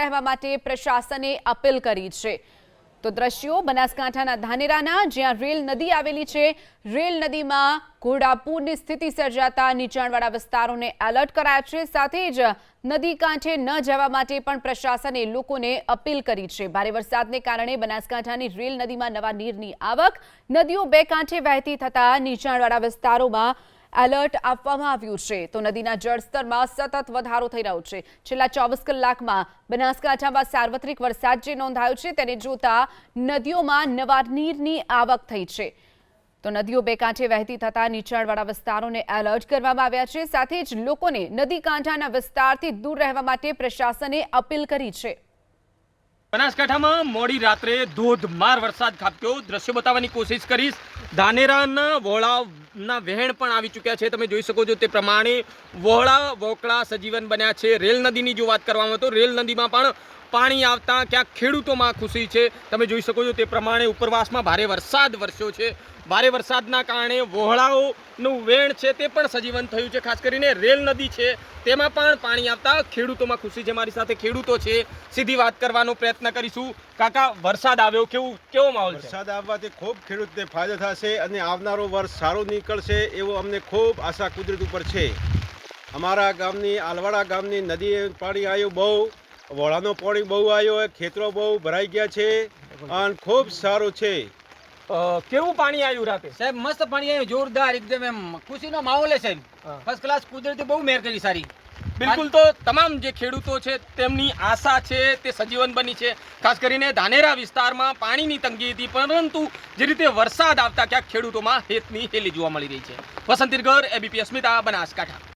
રહેવા માટે પ્રશાસને અપીલ કરી છે. તો દ્રશ્યો બનાસકાંઠાના ધાનેરાના, જ્યાં રેલ નદી આવેલી છે. રેલ નદીમાં ઘોડાપૂરની સ્થિતિ સર્જાતા નીચાણવાળા વિસ્તારોને એલર્ટ કરાયા છે. સાથે જ નદી કાંઠે ન જવા માટે પણ પ્રશાસને લોકોને અપીલ કરી છે. ભારે વરસાદને કારણે બનાસકાંઠાની રેલ નદીમાં નવા નીરની આવક, નદીઓ બે કાંઠે વહેતી થતા નીચાણવાળા વિસ્તારોમાં એલર્ટ આપવામાં આવ્યું છે. તો નદીના જળસ્તરમાં સતત વધારો થઈ રહ્યો છે. છેલ્લા ચોવીસ કલાકમાં બનાસકાંઠામાં સાર્વત્રિક વરસાદ જે નોંધાયો છે તેને જોતા નદીઓમાં નવા નીરની આવક થઈ છે. તો નદીઓ બે કાંઠે વહેતી થતા નીચાણવાળા વિસ્તારોને એલર્ટ કરવામાં આવ્યા છે. સાથે જ લોકોને નદી કાંઠાના વિસ્તારથી દૂર રહેવા માટે પ્રશાસને અપીલ કરી છે. બનાસકાંઠામાં મોડી રાત્રે ધોધમાર વરસાદ ખાબક્યો. દ્રશ્યો બતાવવાની કોશિશ કરીશ. ધાનેરાના વોળાના વહેણ પણ આવી ચૂક્યા છે. તમે જોઈ શકો છો તે પ્રમાણે વહોળા વોકળા સજીવન બન્યા છે. રેલ નદીની જો વાત કરવામાં તો રેલ નદીમાં પણ પાણી આવતા ક્યાંક ખેડૂતોમાં ખુશી છે. તમે જોઈ શકો છો તે પ્રમાણે ઉપરવાસમાં ભારે વરસાદ વરસ્યો છે. ભારે વરસાદના કારણે વહોળાઓનું વેણ છે તે પણ સજીવન થયું છે. ખાસ કરીને રેલ નદી છે તેમાં પણ પાણી આવતા ખેડૂતોમાં ખુશી છે. મારી સાથે ખેડૂતો છે. સીધી વાત કરવાનો પ્રયત્ન કરીશું. કાકા, વરસાદ આવ્યો કેવું, કેવો માહોલ વરસાદ આવવાથી ખૂબ ખેડૂતને ફાયદો થશે અને આવનારો વર્ષ સારો નીકળશે એવો અમને ખૂબ આશા કુદરત ઉપર છે. અમારા ગામની, આલવાડા ગામની નદી પાણી આવ્યું બહુ વોળાનો પાણી બહુ આવ્યો ખેતરો બહુ ભરાઈ ગયા છે અને ખૂબ સારું છે. કેવું પાણી આવ્યું રાતે? સાહેબ મસ્ત પાણી આવ્યું જોરદાર એકદમ એમ ખુશીનો માહોલ છે સાહેબ. ફર્સ્ટ ક્લાસ કુદરતી બહુ મેર કરી સારી. બિલકુલ તો તમામ જે ખેડૂતો છે તેમની આશા છે તે સજીવન બની છે. ખાસ કરીને ધાનેરા વિસ્તારમાં પાણીની તંગી હતી પરંતુ જે રીતે વરસાદ આવતા ક્યાંક ખેડૂતોમાં હેતની હેલી જોવા મળી રહી છે. વસંત ગર એબીપી અસ્મિતા બનાસકાંઠા.